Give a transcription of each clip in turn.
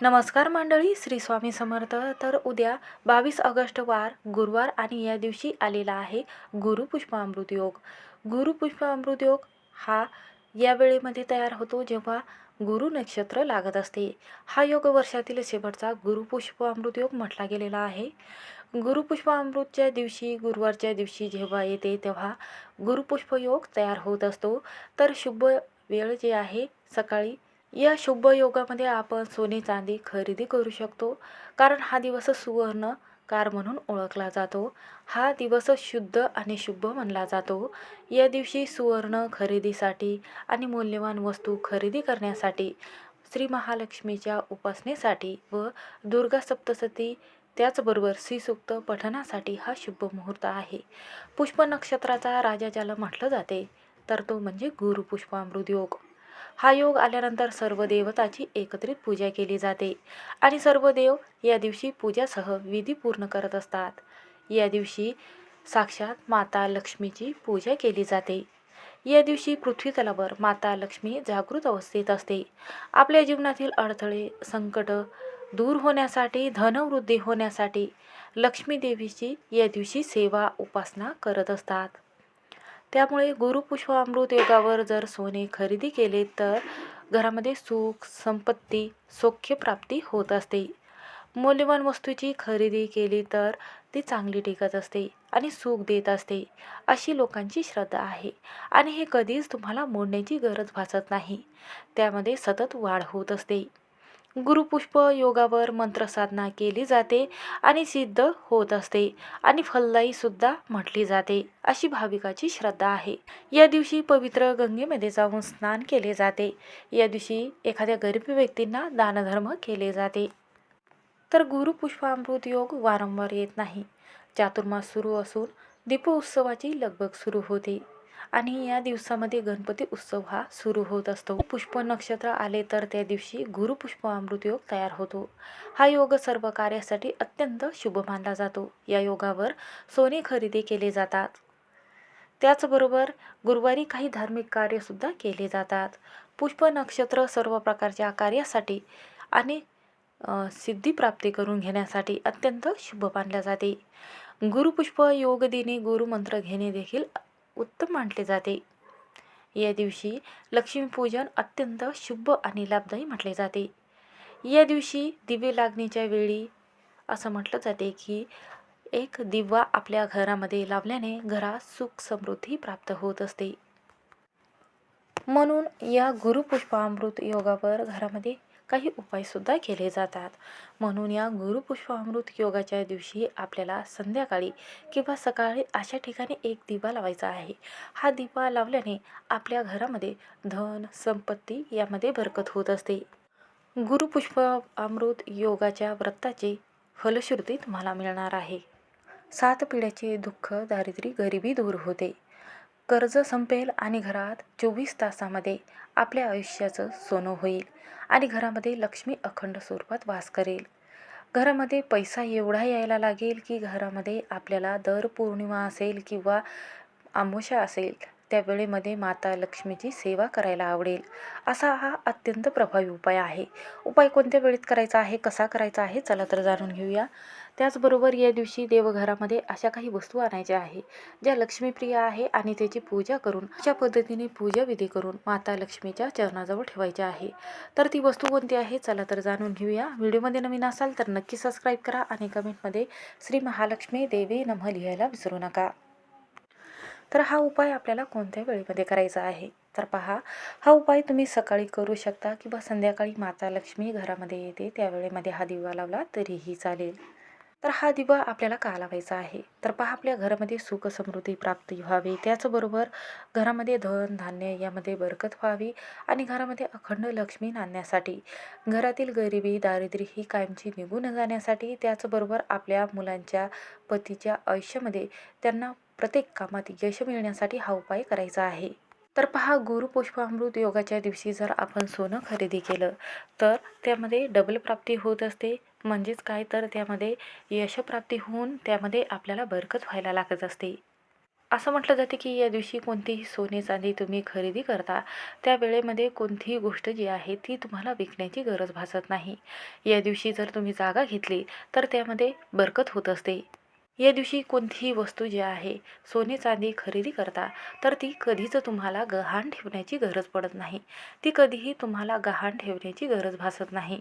नमस्कार मंडळी श्री स्वामी समर्थ. तर उद्या बावीस ऑगस्ट वार गुरुवार आणि या दिवशी आलेला आहे गुरुपुष्पामृत योग. गुरुपुष्पामृत योग हा या वेळेमध्ये तयार होतो जेव्हा गुरु नक्षत्र लागत असते. हा योग वर्षातील शेवटचा गुरुपुष्पामृत योग म्हटला गेलेला आहे. गुरुपुष्पामृतच्या दिवशी गुरुवारच्या दिवशी जेव्हा येते तेव्हा गुरुपुष्प योग तयार होत असतो. तर शुभ वेळ जे आहे सकाळी या शुभ योगामध्ये आपण सोने चांदी खरेदी करू शकतो. कारण हा दिवस सुवर्ण कार म्हणून ओळखला जातो. हा दिवस शुद्ध आणि शुभ मानला जातो. या दिवशी सुवर्ण खरेदीसाठी आणि मौल्यवान वस्तू खरेदी करण्यासाठी श्री महालक्ष्मीच्या उपासनेसाठी व दुर्गा सप्तशती त्याचबरोबर श्रीसूक्त पठणासाठी हा शुभ मुहूर्त आहे. पुष्प नक्षत्राचा राजा ज्याला म्हटलं जाते तर तो म्हणजे गुरुपुष्पामृत योग. हा योग आल्यानंतर सर्व देवताची एकत्रित पूजा केली जाते. आणि सर्व देव या दिवशी पूजासह विधी पूर्ण करत असतात. या दिवशी साक्षात माता लक्ष्मीची पूजा केली जाते. या दिवशी पृथ्वीतलावर माता लक्ष्मी जागृत अवस्थेत असते. आपल्या जीवनातील अडथळे संकट दूर होण्यासाठी धनवृद्धी होण्यासाठी लक्ष्मी देवीची या दिवशी सेवा उपासना करत असतात. त्यामुळे गुरुपुष्प अमृत योगावर जर सोने खरेदी केले तर घरामध्ये सुख संपत्ती सौख्यप्राप्ती होत असते. मौल्यवान वस्तूची खरेदी केली तर ती चांगली टिकत असते आणि सुख देत असते अशी लोकांची श्रद्धा आहे. आणि हे कधीच तुम्हाला मोडण्याची गरज भासत नाही. त्यामध्ये सतत वाढ होत असते. गुरुपुष्प योगावर मंत्रसाधना केली जाते आणि सिद्ध होत असते आणि फलदायीसुद्धा म्हटली जाते अशी भाविकाची श्रद्धा आहे. या दिवशी पवित्र गंगेमध्ये जाऊन स्नान केले जाते. या दिवशी एखाद्या गरीब व्यक्तींना दानधर्म केले जाते. तर गुरुपुष्पामृत योग वारंवार येत नाही. चातुर्मास सुरू असून दीपोत्सवाची लगबग सुरू होते. आणि या दिवसामध्ये गणपती उत्सव हा सुरू होत असतो. पुष्प नक्षत्र आले तर त्या दिवशी गुरुपुष्प अमृत योग तयार होतो. हा योग सर्व कार्यासाठी अत्यंत शुभ मानला जातो. या योगावर सोने खरेदी केले जातात. त्याचबरोबर गुरुवारी काही धार्मिक कार्यसुद्धा केले जातात. पुष्प नक्षत्र सर्व प्रकारच्या कार्यासाठी आणि सिद्धी प्राप्ती करून घेण्यासाठी अत्यंत शुभ मानल्या जाते. गुरुपुष्प योग दिने गुरुमंत्र घेणे देखील उत्तम मानले जाते. या दिवशी लक्ष्मीपूजन अत्यंत शुभ आणि लाभदायी म्हटले जाते. या दिवशी दिवे लागण्याच्या वेळी असं म्हटलं जाते की एक दिवा आपल्या घरामध्ये लावल्याने घरात सुख समृद्धी प्राप्त होत असते. म्हणून या गुरुपुष्पामृत योगावर घरामध्ये काही उपायसुद्धा केले जातात. म्हणून या गुरुपुष्पामृत योगाच्या दिवशी आपल्याला संध्याकाळी किंवा सकाळी अशा ठिकाणी एक दिवा लावायचा आहे. हा दिवा लावल्याने आपल्या घरामध्ये धन संपत्ती यामध्ये बरकत होत असते. गुरुपुष्प अमृत योगाच्या व्रताची फलश्रुती तुम्हाला मिळणार आहे. सात पिढ्याचे दुःख दारिद्र्य गरिबी दूर होते. कर्ज संपेल आणि घरात चोवीस तासामध्ये आपल्या आयुष्याचं सोनं होईल आणि घरामध्ये लक्ष्मी अखंड स्वरूपात वास करेल. घरामध्ये पैसा एवढा यायला लागेल की घरामध्ये आपल्याला दर पौर्णिमा असेल किंवा आमोशा असेल त्या वेळेमध्ये माता लक्ष्मीची सेवा करायला आवडेल. असा हा अत्यंत प्रभावी उपाय आहे. उपाय कोणत्या वेळेत करायचा आहे कसा करायचा आहे चला तर जाणून घेऊया. त्याचबरोबर या दिवशी देवघरामध्ये अशा काही वस्तू आणायच्या आहे ज्या लक्ष्मीप्रिय आहे आणि त्याची पूजा करून अशा पद्धतीने पूजा विधी करून माता लक्ष्मीच्या चरणाजवळ ठेवायच्या आहे. तर ती वस्तू कोणती आहे? चला तर जाणून घेऊया. व्हिडिओमध्ये नवीन असाल तर नक्की सबस्क्राईब करा आणि कमेंटमध्ये श्री महालक्ष्मी देवी नम लिहायला विसरू नका. तर हा उपाय आपल्याला कोणत्या वेळेमध्ये करायचा आहे? तर पहा हा उपाय तुम्ही सकाळी करू शकता किंवा संध्याकाळी माता लक्ष्मी घरामध्ये येते त्यावेळेमध्ये हा दिवा लावला तरीही चालेल. तर हा दिवा आपल्याला का लावायचा आहे. तर पहा आपल्या घरामध्ये सुख समृद्धी प्राप्ती व्हावी. त्याचबरोबर घरामध्ये धन धान्य यामध्ये बरकत व्हावी आणि घरामध्ये अखंड लक्ष्मी नांदण्यासाठी घरातील गरिबी दारिद्र्य ही कायमची निघून जाण्यासाठी त्याचबरोबर आपल्या मुलांच्या पतीच्या आयुष्यामध्ये त्यांना प्रत्येक कामात यश मिळण्यासाठी हा उपाय करायचा आहे. तर पहा गुरुपुष्पामृत योगाच्या दिवशी जर आपण सोनं खरेदी केलं तर त्यामध्ये डबल प्राप्ती होत असते. म्हणजेच काय तर त्यामध्ये यशप्राप्ती होऊन त्यामध्ये आपल्याला बरकत व्हायला लागत असते. असं म्हटलं जाते की या दिवशी कोणतीही सोने चांदी तुम्ही खरेदी करता त्या वेळेमध्ये कोणतीही गोष्ट जी आहे ती तुम्हाला विकण्याची गरज भासत नाही. या दिवशी जर तुम्ही जागा घेतली तर त्यामध्ये बरकत होत असते. या दिवशी कोणतीही वस्तू जी आहे सोने चांदी खरेदी करता तर ती कधीच तुम्हाला गहाण ठेवण्याची गरज पडत नाही. ती कधीही तुम्हाला गहाण ठेवण्याची गरज भासत नाही.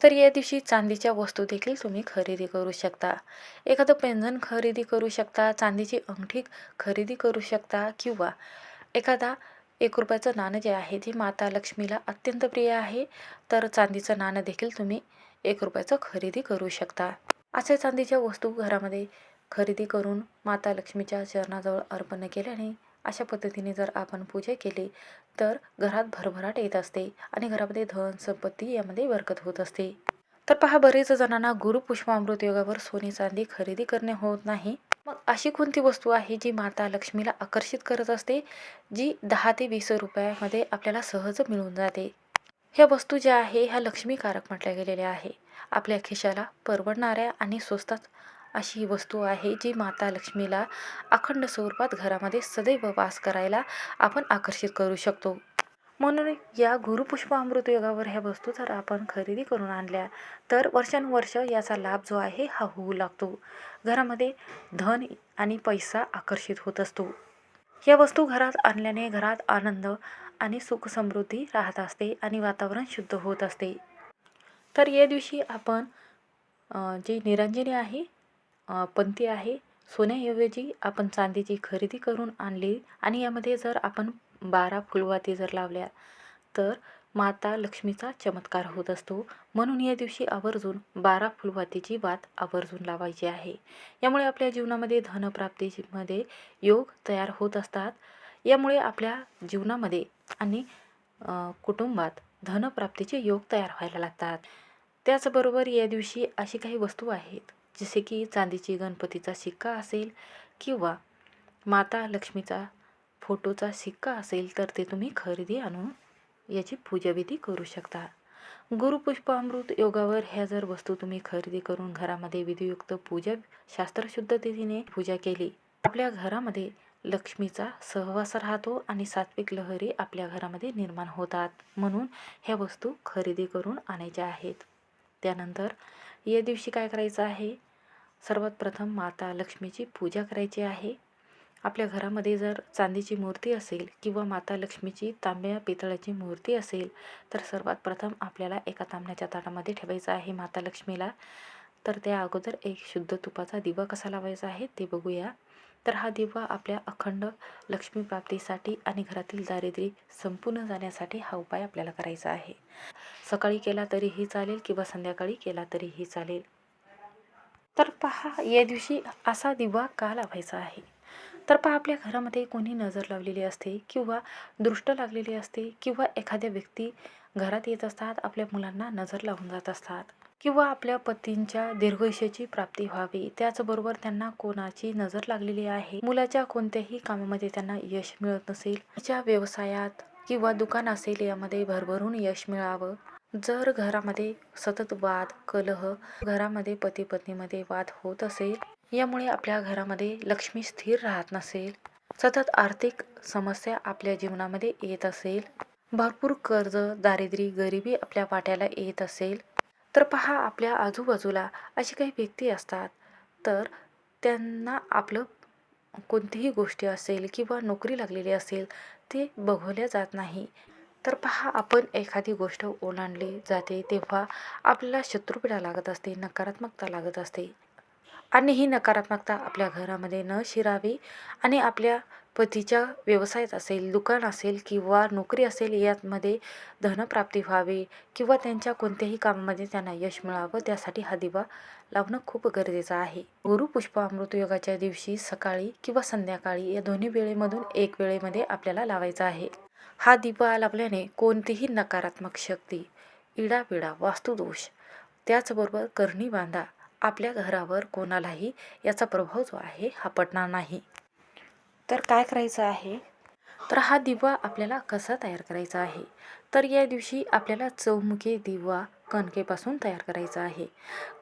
तर या दिवशी चांदीच्या वस्तू देखील तुम्ही खरेदी करू शकता. एखादं पेंजन खरेदी करू शकता चांदीची अंगठी खरेदी करू शकता किंवा एखादा एक रुपयाचं नाणं जे आहे ते माता लक्ष्मीला अत्यंत प्रिय आहे तर चांदीचं नाणं देखील तुम्ही एक रुपयाचं खरेदी करू शकता. अशा चांदीच्या वस्तू घरामध्ये खरेदी करून माता लक्ष्मीच्या चरणाजवळ अर्पण केल्याने अशा पद्धतीने जर आपण पूजा केली तर घरात भरभराट येत असते आणि घरामध्ये धन संपत्ती यामध्ये बरकत होत असते. तर पहा बरेच जणांना गुरुपुष्पामृत योगावर सोने चांदी खरेदी करणे होत नाही. मग अशी कोणती वस्तू आहे जी माता लक्ष्मीला आकर्षित करत असते जी दहा ते वीस रुपयामध्ये आपल्याला सहज मिळून जाते? ह्या वस्तू ज्या आहे ह्या लक्ष्मीकारक म्हटल्या गेलेल्या आहे. आपल्या खिशाला परवडणाऱ्या आणि स्वस्तात अशी ही वस्तू आहे जी माता लक्ष्मीला अखंड स्वरूपात घरामध्ये सदैव वास करायला आपण आकर्षित करू शकतो. म्हणून या गुरुपुष्प अमृत योगावर ह्या वस्तू जर आपण खरेदी करून आणल्या तर वर्षानुवर्ष याचा लाभ जो आहे हा होऊ लागतो. घरामध्ये धन आणि पैसा आकर्षित होत असतो. या वस्तू घरात आणल्याने घरात आनंद आणि सुख समृद्धी राहत असते आणि वातावरण शुद्ध होत असते. तर या दिवशी आपण जी निरंजनी आहे पंथी आहे. सोन्याऐवजी आपण चांदीची खरेदी करून आणली आणि यामध्ये जर आपण बारा फुलवाती जर लावल्या तर माता लक्ष्मीचा चमत्कार होत असतो. म्हणून या दिवशी आवर्जून बारा फुलवातीची वात आवर्जून लावायची आहे. यामुळे आपल्या जीवनामध्ये धनप्राप्तीमध्ये योग तयार होत असतात. यामुळे आपल्या जीवनामध्ये आणि कुटुंबात धनप्राप्तीचे योग तयार व्हायला लागतात. त्याचबरोबर या दिवशी अशी काही वस्तू आहेत. जसे की चांदीची गणपतीचा शिक्का असेल किंवा माता लक्ष्मीचा फोटोचा शिक्का असेल तर ते तुम्ही खरेदी आणून याची पूजाविधी करू शकता. गुरुपुष्पामृत योगावर ह्या जर वस्तू तुम्ही खरेदी करून घरामध्ये विधियुक्त पूजा शास्त्रशुद्धतेने पूजा केली आपल्या घरामध्ये लक्ष्मीचा सहवास राहतो आणि सात्विक लहरी आपल्या घरामध्ये निर्माण होतात. म्हणून ह्या वस्तू खरेदी करून आणायच्या आहेत. त्यानंतर या दिवशी काय करायचं आहे? सर्वात प्रथम माता लक्ष्मीची पूजा करायची आहे. आपल्या घरामध्ये जर चांदीची मूर्ती असेल किंवा माता लक्ष्मीची तांब्या पितळाची मूर्ती असेल तर सर्वात प्रथम आपल्याला एका तांब्याच्या ताटामध्ये ठेवायचं आहे माता लक्ष्मीला. तर त्या अगोदर एक शुद्ध तुपाचा दिवा कसा लावायचा आहे ते बघूया. तर हा दिवा आपल्या अखंड लक्ष्मी प्राप्तीसाठी आणि घरातील दारिद्र्य संपूर्ण जाण्यासाठी हा उपाय आपल्याला करायचा आहे. सकाळी केला तरीही चालेल किंवा संध्याकाळी केला तरीही चालेल. तर पहा या दिवशी असा दिवा का लावायचा आहे? तर पहा आपल्या घरामध्ये कोणी नजर लावलेली असते किंवा दृष्ट लागलेली असते किंवा एखाद्या व्यक्ती घरात येत असतात आपल्या मुलांना नजर लावून जात असतात किंवा आपल्या पतींच्या दीर्घयुष्याची प्राप्ती व्हावी. त्याचबरोबर त्यांना कोणाची नजर लागलेली आहे? मुलाच्या कोणत्याही कामामध्ये त्यांना यश मिळत नसेल त्याच्या व्यवसायात किंवा दुकान असेल यामध्ये भरभरून यश मिळावं. जर घरामध्ये सतत वाद कलह घरामध्ये पती पत्नीमध्ये वाद होत असेल यामुळे आपल्या घरामध्ये लक्ष्मी स्थिर राहत नसेल सतत आर्थिक समस्या आपल्या जीवनामध्ये येत असेल भरपूर कर्ज दारिद्र्य गरिबी आपल्या वाट्याला येत असेल तर पहा आपल्या आजूबाजूला अशी काही व्यक्ती असतात तर त्यांना आपलं कोणतीही गोष्टी असेल किंवा नोकरी लागलेली असेल ते बघवल्या जात नाही. तर पहा आपण एखादी गोष्ट ओलांडली जाते तेव्हा आपल्याला शत्रुपीडा लागत असते नकारात्मकता लागत असते. आणि ही नकारात्मकता आपल्या घरामध्ये न शिरावी आणि आपल्या पतीच्या व्यवसायात असेल दुकान असेल किंवा नोकरी असेल यामध्ये धनप्राप्ती व्हावी किंवा त्यांच्या कोणत्याही कामामध्ये त्यांना यश मिळावं त्यासाठी हा दिवा लावणं खूप गरजेचं आहे. गुरुपुष्प अमृतयोगाच्या दिवशी सकाळी किंवा संध्याकाळी या दोन्ही वेळेमधून एक वेळेमध्ये आपल्याला लावायचं आहे. हा दिवा लावल्याने कोणतीही नकारात्मक शक्ती इडापिडा वास्तुदोष त्याचबरोबर करणी बांधा आपल्या घरावर कोणालाही याचा प्रभाव जो आहे हा पडणार नाही. तर काय करायचं आहे? तर हा दिवा आपल्याला कसा तयार करायचा आहे? तर या दिवशी आपल्याला चौमुखी दिवा कणकेपासून तयार करायचा आहे.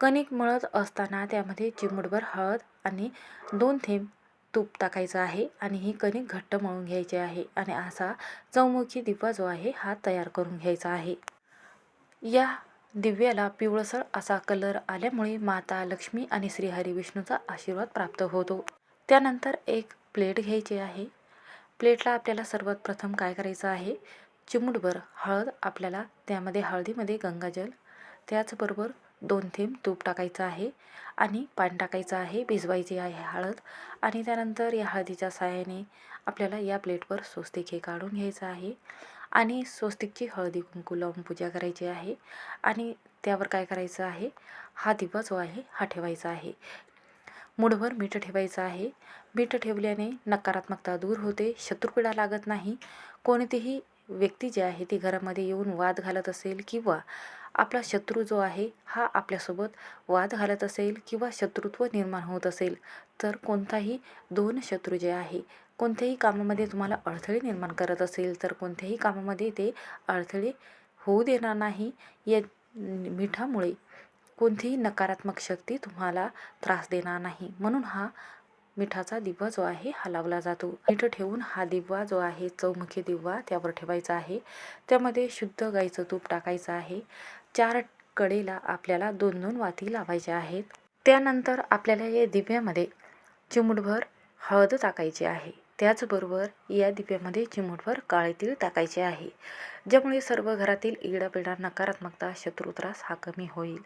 कणिक मळत असताना त्यामध्ये चिमूटभर हळद आणि दोन थेंब तूप टाकायचं आहे आणि ही कणिक घट्ट मळून घ्यायची आहे आणि असा चौमुखी दिवा जो आहे हा तयार करून घ्यायचा आहे. या दिव्याला पिवळसर असा कलर आल्यामुळे माता लक्ष्मी आणि श्रीहरी विष्णूचा आशीर्वाद प्राप्त होतो. त्यानंतर एक प्लेट घ्यायची आहे. प्लेटला आपल्याला सर्वात प्रथम काय करायचं आहे? चिमूटभर हळद आपल्याला त्यामध्ये हळदीमध्ये गंगाजल त्याचबरोबर दोन थेंब तूप टाकायचं आहे आणि पाणी टाकायचं आहे भिजवायची आहे हळद आणि त्यानंतर या हळदीच्या साहाय्याने आपल्याला या प्लेटवर स्वस्तिक हे काढून घ्यायचं आहे आणि स्वस्तिकची हळदी कुंकू लावून पूजा करायची आहे आणि त्यावर काय करायचं आहे हा दिवा जो आहे हा ठेवायचा आहे. मुठभर मीठ ठेवायचं आहे. मीठ ठेवल्याने नकारात्मकता दूर होते शत्रुपीडा लागत नाही. कोणतीही व्यक्ती जी आहे ती घरामध्ये येऊन वाद घालत असेल किंवा आपला शत्रू जो आहे हा आपल्यासोबत वाद घालत असेल किंवा शत्रुत्व निर्माण होत असेल तर कोणताही दोन शत्रू जे आहे कोणत्याही कामामध्ये तुम्हाला अडथळे निर्माण करत असेल तर कोणत्याही कामामध्ये ते अडथळे होऊ देणार नाही. या मिठामुळे कोणतीही नकारात्मक शक्ती तुम्हाला त्रास देणार नाही. म्हणून हा मिठाचा दिवा जो आहे हा लावला जातो. मीठ ठेवून हा दिवा जो आहे चौमुखी दिवा त्यावर ठेवायचा आहे. त्यामध्ये शुद्ध गाईचं तूप टाकायचं आहे. चार कडेला आपल्याला दोन दोन वाती लावायच्या आहेत. त्यानंतर आपल्याला या दिव्यामध्ये चिमूटभर हळद टाकायची आहे. त्याचबरोबर या दिव्यामध्ये चिमूटभर काळे तीळ टाकायचे आहे. ज्यामुळे सर्व घरातील इडापिडा नकारात्मकता शत्रुत्रास हा कमी होईल.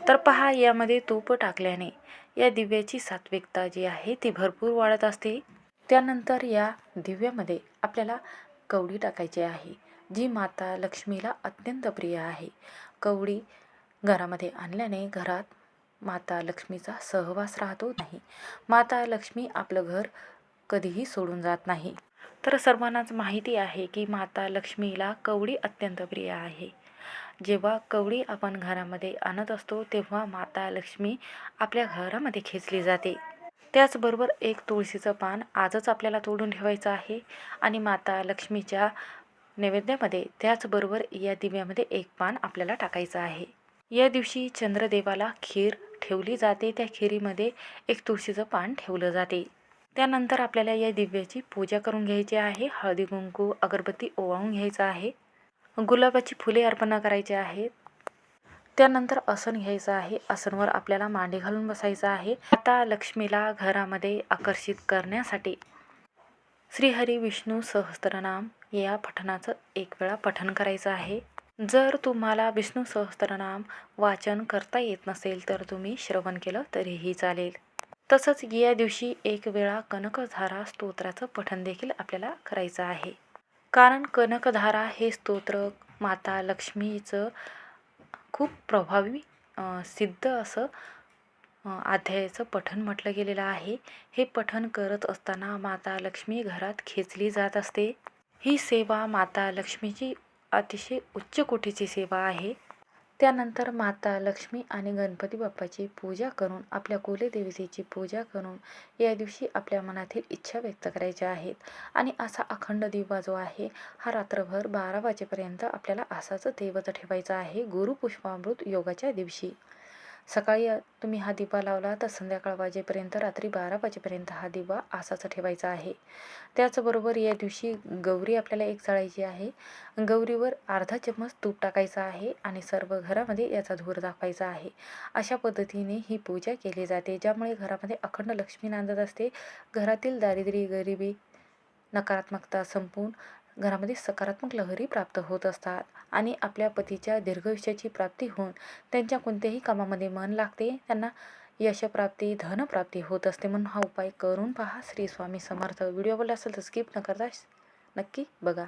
तर पहा यामध्ये तूप टाकल्याने या दिव्याची सात्विकता जी आहे ती भरपूर वाढत असते. त्यानंतर या दिव्यामध्ये आपल्याला कवडी टाकायची आहे. जी माता लक्ष्मीला अत्यंत प्रिय आहे. कवडी घरामध्ये आणल्याने घरात माता लक्ष्मीचा सहवास राहतो नाही. माता लक्ष्मी आपलं घर कधीही सोडून जात नाही. तर सर्वांनाच माहिती आहे की माता लक्ष्मीला कवडी अत्यंत प्रिय आहे. जेव्हा कवडी आपण घरामध्ये आणत असतो तेव्हा माता लक्ष्मी आपल्या घरामध्ये खेचली जाते. त्याचबरोबर एक तुळशीचं पान आजच आपल्याला तोडून ठेवायचं आहे आणि माता लक्ष्मीच्या नैवेद्यामध्ये त्याचबरोबर या दिव्यामध्ये एक पान आपल्याला टाकायचं आहे. या दिवशी चंद्रदेवाला खीर ठेवली जाते. त्या खिरीमध्ये एक तुळशीचं पान ठेवलं जाते. त्यानंतर आपल्याला या दिव्याची पूजा करून घ्यायची आहे. हळदी कुंकू अगरबत्ती ओवाळून घ्यायचं आहे. गुलाबाची फुले अर्पण करायची आहेत त्यानंतर आसन घ्यायचं आहे. आसनवर आपल्याला मांडी घालून बसायचं आहे. आता लक्ष्मीला घरामध्ये आकर्षित करण्यासाठी श्रीहरी विष्णू सहस्त्रनाम या पठणाचं एक वेळा पठण करायचं आहे. जर तुम्हाला विष्णू सहस्त्रनाम वाचन करता येत नसेल तर तुम्ही श्रवण केलं तरीही चालेल. तसंच या दिवशी एक वेळा कनकधारा स्तोत्राचं पठण देखील आपल्याला करायचं आहे. कारण कनकधारा हे स्तोत्र माता लक्ष्मीचं खूप प्रभावी सिद्ध असं अध्यायाचं पठण म्हटलं गेलेलं आहे. हे पठण करत असताना माता लक्ष्मी घरात खेचली जात असते. ही सेवा माता लक्ष्मीची अतिशय उच्च कोटीची सेवा आहे. त्यानंतर माता लक्ष्मी आणि गणपती बाप्पाची पूजा करून आपल्या कुलदेवतेची पूजा करून या दिवशी आपल्या मनातील इच्छा व्यक्त करायच्या आहेत. आणि असा अखंड दिवा जो आहे हा रात्रभर बारा वाजेपर्यंत आपल्याला असाच देवत ठेवायचा आहे गुरुपुष्पामृत योगाच्या दिवशी. सकाळी तुम्ही हा दिवा लावला तर संध्याकाळ वाजेपर्यंत रात्री बारा वाजेपर्यंत हा दिवा असाच ठेवायचा आहे. त्याचबरोबर या दिवशी गौरी आपल्याला एक चळायची आहे. गौरीवर अर्धा चम्मच तूप टाकायचा आहे आणि सर्व घरामध्ये याचा धूर दाखवायचा आहे. अशा पद्धतीने ही पूजा केली जाते ज्यामुळे घरामध्ये अखंड लक्ष्मी नांदत असते. घरातील दारिद्र्य गरिबी नकारात्मकता संपून घरामध्ये सकारात्मक लहरी प्राप्त होत असतात आणि आपल्या पतीच्या दीर्घयुष्याची प्राप्ती होऊन त्यांच्या कोणत्याही कामामध्ये मन लागते त्यांना यशप्राप्ती धनप्राप्ती होत असते. म्हणून हा उपाय करून पहा. श्री स्वामी समर्थ. व्हिडिओ बोलला असेल तर स्किप न करता नक्की बघा.